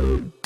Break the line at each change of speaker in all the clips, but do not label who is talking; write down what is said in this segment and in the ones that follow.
Woo!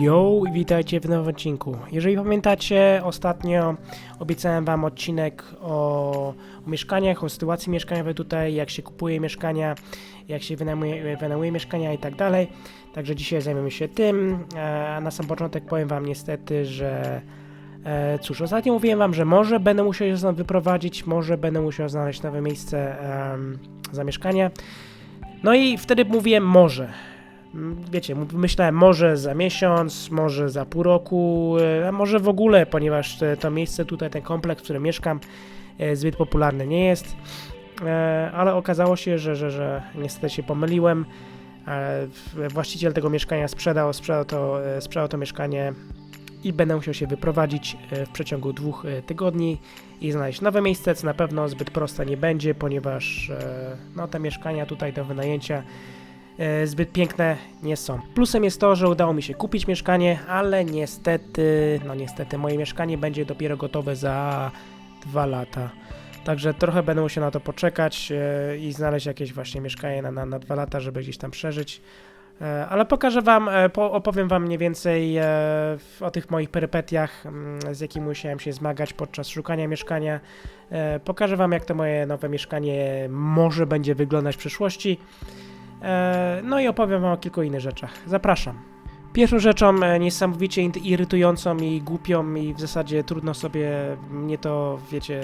Yo, witajcie w nowym odcinku. Jeżeli pamiętacie, ostatnio obiecałem wam odcinek o, o mieszkaniach, o sytuacji mieszkaniowej tutaj, jak się kupuje mieszkania, jak się wynajmuje, wynajmuje mieszkania i tak dalej. Także dzisiaj zajmiemy się tym, e, a na sam początek powiem wam niestety, że e, cóż, ostatnio mówiłem wam, że może będę musiał się stąd wyprowadzić, może będę musiał znaleźć nowe miejsce em, zamieszkania. No i wtedy mówiłem może. Wiecie, myślałem może za miesiąc, może za pół roku, e, a może w ogóle, ponieważ te- to miejsce tutaj, ten kompleks, w którym mieszkam, e, zbyt popularny nie jest. E, Ale okazało się, że, że, że niestety się pomyliłem. Właściciel tego mieszkania sprzedał, sprzedał to, sprzedał to mieszkanie i będę musiał się wyprowadzić w przeciągu dwóch tygodni i znaleźć nowe miejsce, co na pewno zbyt proste nie będzie, ponieważ no, te mieszkania tutaj do wynajęcia zbyt piękne nie są. Plusem jest to, że udało mi się kupić mieszkanie, ale niestety, no niestety moje mieszkanie będzie dopiero gotowe za dwa lata. Także trochę będę musiał na to poczekać e, i znaleźć jakieś właśnie mieszkanie na, na, na dwa lata, żeby gdzieś tam przeżyć. E, Ale pokażę wam, e, po, opowiem wam mniej więcej e, o tych moich perypetiach, mm, z jakimi musiałem się zmagać podczas szukania mieszkania. E, Pokażę wam, jak to moje nowe mieszkanie może będzie wyglądać w przyszłości. E, No i opowiem wam o kilku innych rzeczach. Zapraszam. Pierwszą rzeczą e, niesamowicie irytującą i głupią i w zasadzie trudno sobie mnie to, wiecie,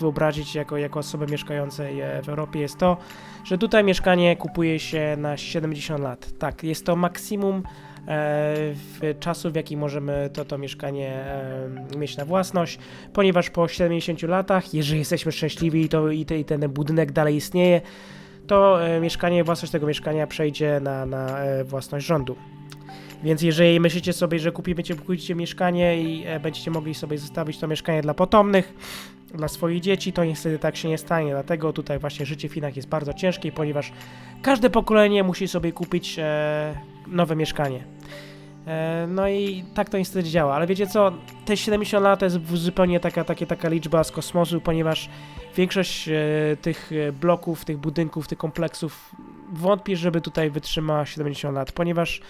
wyobrazić jako, jako osobę mieszkającej w Europie jest to, że tutaj mieszkanie kupuje się na 70 lat. Tak, jest to maksimum e, w czasu, w jaki możemy to, to mieszkanie mieć na własność, ponieważ po 70 latach, jeżeli jesteśmy szczęśliwi to, i, te, i ten budynek dalej istnieje, to e, mieszkanie, własność tego mieszkania przejdzie na, na e, własność rządu. Więc jeżeli myślicie sobie, że kupimy, kupicie mieszkanie i e, będziecie mogli sobie zostawić to mieszkanie dla potomnych, dla swoich dzieci, to niestety tak się nie stanie. Dlatego tutaj właśnie życie w Chinach jest bardzo ciężkie, ponieważ każde pokolenie musi sobie kupić nowe mieszkanie. No i tak to niestety działa, ale wiecie co, te 70 lat to jest zupełnie taka, takie, taka liczba z kosmosu, ponieważ większość e, tych e, bloków, tych budynków, tych kompleksów wątpię, żeby tutaj wytrzymała 70 lat, ponieważ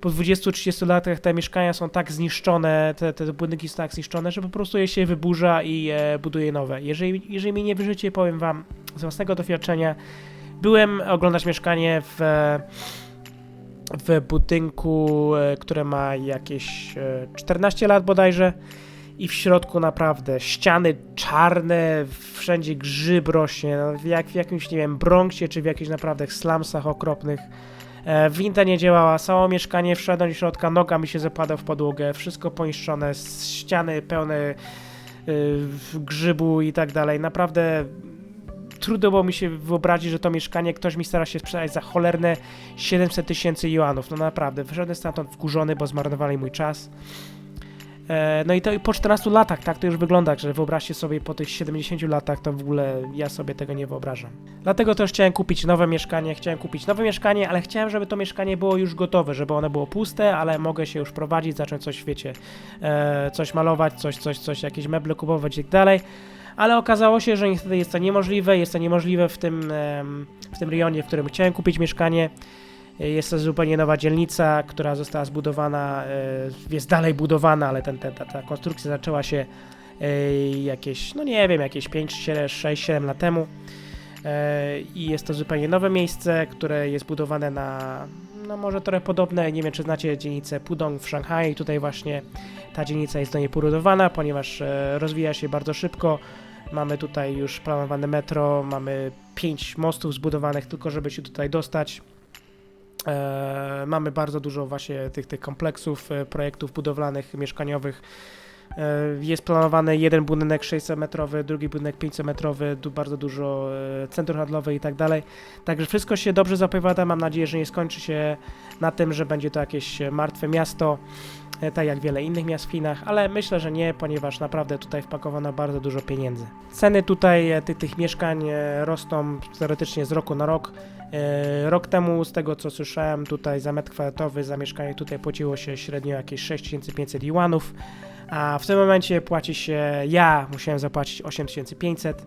po 20-30 latach te mieszkania są tak zniszczone, te, te budynki są tak zniszczone, że po prostu je się wyburza i e, buduje nowe. Jeżeli, jeżeli mnie nie wierzycie, powiem wam z własnego doświadczenia, byłem oglądać mieszkanie w, w budynku, e, które ma jakieś e, 14 lat bodajże i w środku naprawdę ściany czarne, wszędzie grzyb rośnie, no, jak w jakimś, nie wiem, Bronxie, czy w jakichś naprawdę slumsach okropnych. E, Winda nie działała, całe mieszkanie wszedłem do środka, noga mi się zapadła w podłogę, wszystko poniszczone, ściany pełne y, grzybu i tak dalej. Naprawdę trudno było mi się wyobrazić, że to mieszkanie ktoś mi stara się sprzedać za cholerne 700 tysięcy juanów. No naprawdę, wyszedłem stamtąd wkurzony, bo zmarnowali mój czas. E, No i to po 14 latach, tak to już wygląda, że wyobraźcie sobie po tych 70 latach, to w ogóle ja sobie tego nie wyobrażam. Dlatego też chciałem kupić nowe mieszkanie, chciałem kupić nowe mieszkanie, ale chciałem, żeby to mieszkanie było już gotowe, żeby ono było puste, ale mogę się już prowadzić, zacząć coś, wiecie, e, coś malować, coś, coś, coś, jakieś meble kupować i tak dalej. Ale okazało się, że niestety jest to niemożliwe, jest to niemożliwe w tym, w tym rejonie, w którym chciałem kupić mieszkanie. Jest to zupełnie nowa dzielnica, która została zbudowana, e, jest dalej budowana, ale ten, ten, ta, ta konstrukcja zaczęła się e, jakieś, no nie wiem, jakieś 5, 7, 6, 7 lat temu. E, I jest to zupełnie nowe miejsce, które jest budowane na, no może trochę podobne, nie wiem czy znacie dzielnicę Pudong w Szanghaju. Tutaj właśnie ta dzielnica jest do niej budowana, ponieważ rozwija się bardzo szybko. Mamy tutaj już planowane metro, mamy 5 mostów zbudowanych tylko, żeby się tutaj dostać. E, mamy bardzo dużo właśnie tych, tych kompleksów, e, projektów budowlanych, mieszkaniowych. E, Jest planowany jeden budynek 600-metrowy, drugi budynek 500-metrowy, du bardzo dużo e, centrum handlowe i tak dalej. Także wszystko się dobrze zapowiada. Mam nadzieję, że nie skończy się na tym, że będzie to jakieś martwe miasto, e, tak jak wiele innych miast w Chinach, ale myślę, że nie, ponieważ naprawdę tutaj wpakowano bardzo dużo pieniędzy. Ceny tutaj e, ty, tych mieszkań rosną teoretycznie z roku na rok. Rok temu, z tego co słyszałem, tutaj za metr kwadratowy za mieszkanie tutaj płaciło się średnio jakieś 6500 juanów, a w tym momencie płaci się, ja musiałem zapłacić 8500,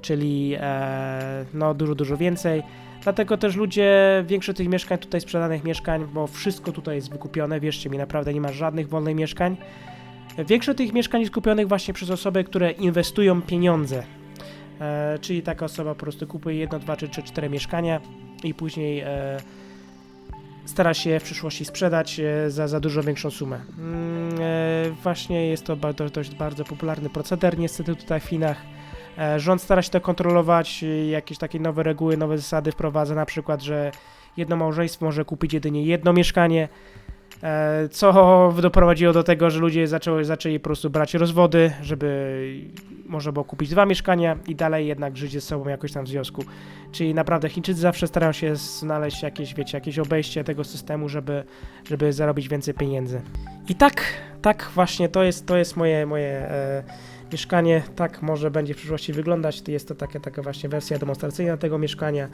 czyli e, no dużo, dużo więcej. Dlatego też ludzie, większość tych mieszkań tutaj sprzedanych mieszkań, bo wszystko tutaj jest wykupione, wierzcie mi, naprawdę nie ma żadnych wolnych mieszkań. Większość tych mieszkań jest kupionych właśnie przez osoby, które inwestują pieniądze. E, czyli taka osoba po prostu kupuje jedno, dwa, trzy, cztery mieszkania i później e, stara się w przyszłości sprzedać e, za, za dużo większą sumę. Mm, e, właśnie jest to bardzo, dość bardzo popularny proceder niestety tutaj w Chinach. E, rząd stara się to kontrolować, jakieś takie nowe reguły, nowe zasady wprowadza, na przykład, że jedno małżeństwo może kupić jedynie jedno mieszkanie, co doprowadziło do tego, że ludzie zaczęły, zaczęli po prostu brać rozwody, żeby można było kupić dwa mieszkania i dalej jednak żyć ze sobą jakoś tam w związku. Czyli naprawdę Chińczycy zawsze starają się znaleźć jakieś, wiecie, jakieś obejście tego systemu, żeby, żeby zarobić więcej pieniędzy. I tak, tak właśnie to jest, to jest moje, moje e, mieszkanie, tak może będzie w przyszłości wyglądać. Jest to taka, taka właśnie wersja demonstracyjna tego mieszkania.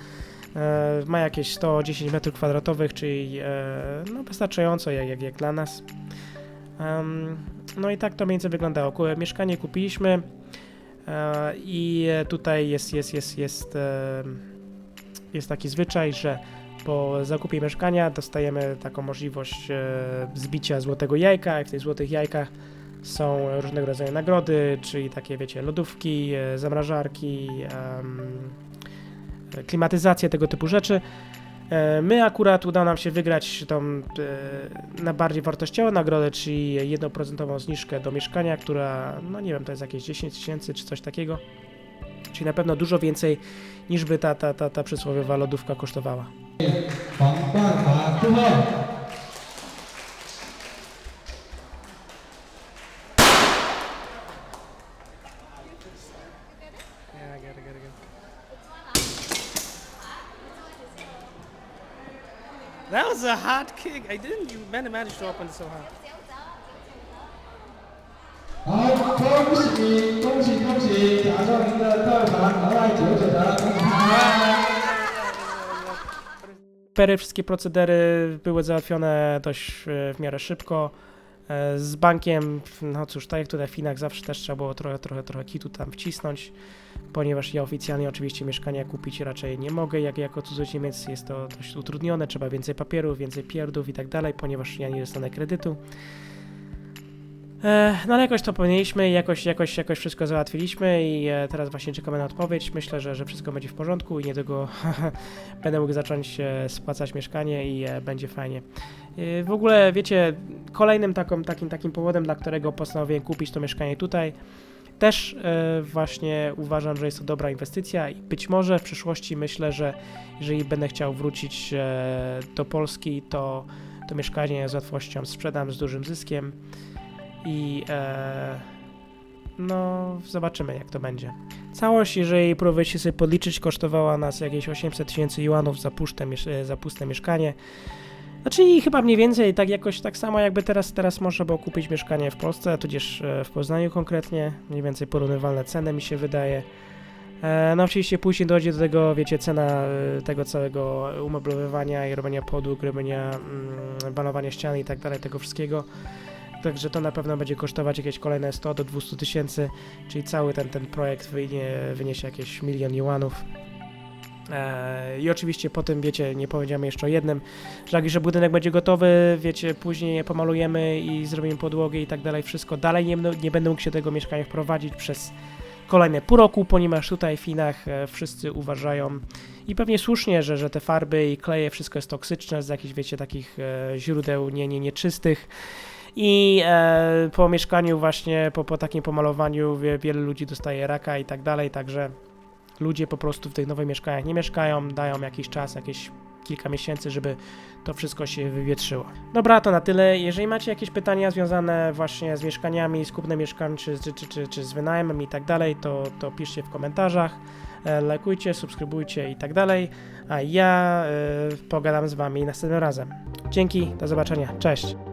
E, ma jakieś 110 m2, czyli e, no wystarczająco jak, jak, jak dla nas. No i tak to mniej więcej wyglądało. Mieszkanie kupiliśmy e, i tutaj jest, jest, jest, jest, jest taki zwyczaj, że po zakupie mieszkania dostajemy taką możliwość zbicia złotego jajka i w tych złotych jajkach są różnego rodzaju nagrody, czyli takie, wiecie, lodówki, e, zamrażarki, klimatyzacje, tego typu rzeczy. E, my akurat udało nam się wygrać tą e, na bardziej wartościową nagrodę, czyli 1% zniżkę do mieszkania, która, no nie wiem, to jest jakieś 10 tysięcy czy coś takiego. Czyli na pewno dużo więcej niż by ta, ta, ta, ta przysłowiowa lodówka kosztowała. Pan, pan, pan, That was a hot kick. I didn't you man managed to open it so hot.
好，恭喜恭喜恭喜！打造您的特长和爱九九的公开。
Pery, wszystkie procedery były załatwione dość e, w miarę szybko. E, Z bankiem, no cóż, tak jak tutaj w Chinach zawsze też trzeba było trochę, trochę, trochę kitu tam wcisnąć, ponieważ ja oficjalnie oczywiście mieszkania kupić raczej nie mogę, jak jako cudzoziemiec jest to dość utrudnione, trzeba więcej papierów, więcej pierdów i tak dalej, ponieważ ja nie dostanę kredytu. E, No ale jakoś to powinniśmy, jakoś, jakoś, jakoś wszystko załatwiliśmy i e, teraz właśnie czekamy na odpowiedź. Myślę, że, że wszystko będzie w porządku i niedługo będę mógł zacząć e, spłacać mieszkanie i będzie fajnie. W ogóle, wiecie, kolejnym taką, takim, takim powodem, dla którego postanowiłem kupić to mieszkanie tutaj, też właśnie uważam, że jest to dobra inwestycja i być może w przyszłości myślę, że jeżeli będę chciał wrócić do Polski, to to mieszkanie z łatwością sprzedam z dużym zyskiem i e, no zobaczymy jak to będzie. Całość, jeżeli próbujecie sobie podliczyć, kosztowała nas jakieś 800 tysięcy juanów za puste, e, za puste mieszkanie. Znaczy i chyba mniej więcej, tak jakoś tak samo jakby teraz, teraz można było kupić mieszkanie w Polsce, tudzież e, w Poznaniu konkretnie, mniej więcej porównywalne ceny mi się wydaje. E, No oczywiście później dojdzie do tego, wiecie, cena tego całego umeblowywania i robienia podłóg, robienia mm, balowania ścian i tak dalej, tego wszystkiego. Także to na pewno będzie kosztować jakieś kolejne 100 do 200 tysięcy, czyli cały ten, ten projekt wynie, wyniesie jakieś milion juanów. Eee, I oczywiście po tym, wiecie, nie powiedziałem jeszcze o jednym, jak że budynek będzie gotowy, wiecie, później je pomalujemy i zrobimy podłogę i tak dalej, wszystko. Dalej nie, nie będę mógł się tego mieszkania wprowadzić przez kolejne pół roku, ponieważ tutaj w Chinach e, wszyscy uważają i pewnie słusznie, że, że te farby i kleje, wszystko jest toksyczne z jakichś, wiecie, takich e, źródeł nie, nie, nieczystych. I e, po mieszkaniu właśnie, po, po takim pomalowaniu wie, wiele ludzi dostaje raka i tak dalej, także ludzie po prostu w tych nowych mieszkaniach nie mieszkają, dają jakiś czas, jakieś kilka miesięcy, żeby to wszystko się wywietrzyło. Dobra, to na tyle. Jeżeli macie jakieś pytania związane właśnie z mieszkaniami, z kupnem mieszkań, czy, czy, czy, czy, z wynajmem i tak dalej, to, to piszcie w komentarzach. E, Lajkujcie, subskrybujcie i tak dalej. A ja e, pogadam z wami następnym razem. Dzięki, do zobaczenia. Cześć.